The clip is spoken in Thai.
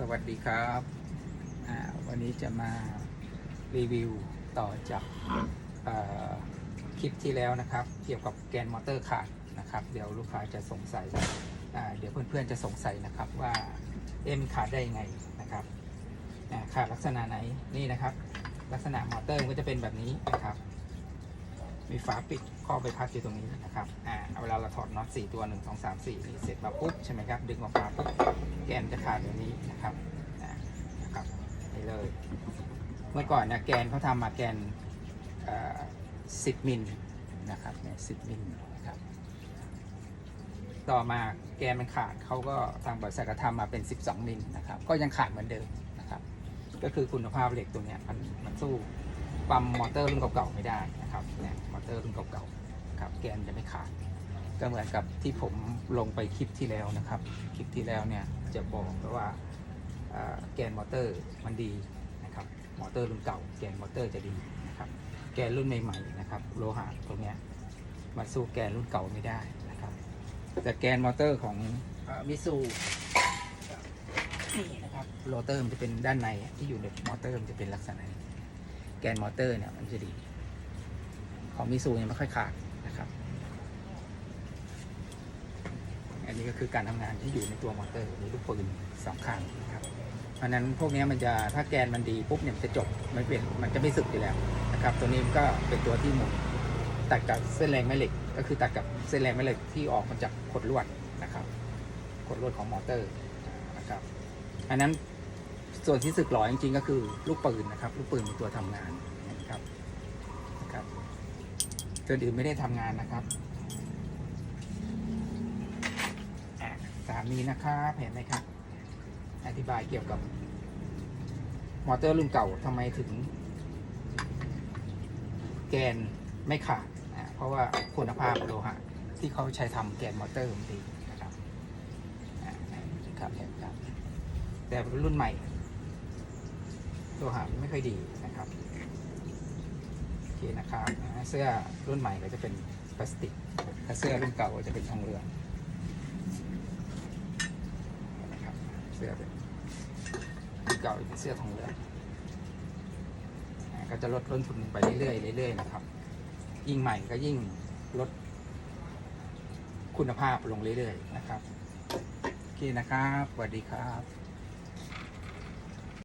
สวัสดีครับวันนี้จะมารีวิวต่อจากคลิปที่แล้วนะครับ เกี่ยวกับแกนมอเตอร์ขาดนะครับ เดี๋ยวลูกค้าจะสงสัยเดี๋ยวเพื่อนๆจะสงสัยนะครับว่าเอ็มขาดได้ยังไงนะครับขาดลักษณะไหนนี่นะครับ ลักษณะมอเตอร์ก็จะเป็นแบบนี้นะครับ มีฝาปิดข้อใบพัดอยู่ตรงนี้นะครับอ่าเวลาเราถอดน็อต4ตัว 1 2 3 4นี่เสร็จมาปุ๊บใช่ไหมครับ ดึงออกมาปุ๊บแกนจะขาดแบบนี้นะครับนะครับนี่เลย เมื่อก่อนนะแกนเขาทำมาแกนเอ่อ10มิลนะครับเนี่ย10มิลนะครับต่อมาแกนมันขาดเขาก็ทางบริษัทก็ทำมาเป็น 12 มิลนะครับก็ยังขาดเหมือนเดิมนะครับก็คือคุณภาพเหล็กตัวเนี้ยมันมันสู้ ปั๊มมอเตอร์รุ่นเก่าๆไม่ได้นะครับเนี่ยมอเตอร์รุ่นเก่าๆครับแกนจะไม่ขาดก็เหมือนกับที่ผมลงไปคลิปที่แล้วนะครับ คลิปที่แล้วเนี่ยจะบอกว่าแกนมอเตอร์มันดีนะครับมอเตอร์รุ่นเก่าแกนมอเตอร์จะดีนะครับแกนรุ่นใหม่ๆนะครับโลหะตัวเนี้ยมันสู้แกนรุ่นเก่าไม่ได้นะครับแต่แกนมอเตอร์ของมิซูนี่นะครับโรเตอร์มันจะเป็นด้านในที่อยู่ในมอเตอร์มันจะเป็นลักษณะนี้ กนมอเตอร์เนี่ยมันจะดี ของมิซูยังไม่ค่อยขาดนะครับ อันนี้ก็คือการทำงานที่อยู่ในตัวมอเตอร์มีลูกปืนสองข้างนะครับ เพราะนั้นพวกนี้มันจะถ้าแกนมันดีปุ๊บเนี่ยมันจะจบไม่เปลี่ยนมันจะไม่สึกอยู่แล้วนะครับ ตัวนี้ก็เป็นตัวที่หมุนตัดกับเส้นแรงแม่เหล็ก ก็คือตัดกับเส้นแรงแม่เหล็กที่ออกมาจากขดลวดนะครับขดลวดของมอเตอร์นะครับ อันนั้น ส่วนที่สึกหรอจริงๆก็คือลูกปืนนะครับ ลูกปืนเป็นตัวทำงานนะครับนะครับตัวอื่นไม่ได้ทำงานนะครับอะตามนี้นะครับเห็นไหมครับอธิบายเกี่ยวกับ มอเตอร์รุ่นเก่าทำไมถึง แกนไม่ขาดอะเพราะว่าคุณภาพโลหะที่เขาใช้ทำแกนมอเตอร์มันดีนะครับอะครับแต่รุ่นใหม่ โลหะไม่ค่อยดีนะครับโอเคนะครับเสื้อรุ่นใหม่ก็จะเป็นพลาสติกถ้าเสื้อรุ่นเก่าก็จะเป็นทองเหลืองนะครับเสื้อเป็นเก่าเป็นเสื้อทองเหลืองก็จะลดต้นทุนไปเรื่อยๆเรื่อยๆนะครับ ยิ่งใหม่ก็ยิ่งลดคุณภาพลงเรื่อยๆนะครับ โอเคนะครับ สวัสดีครับ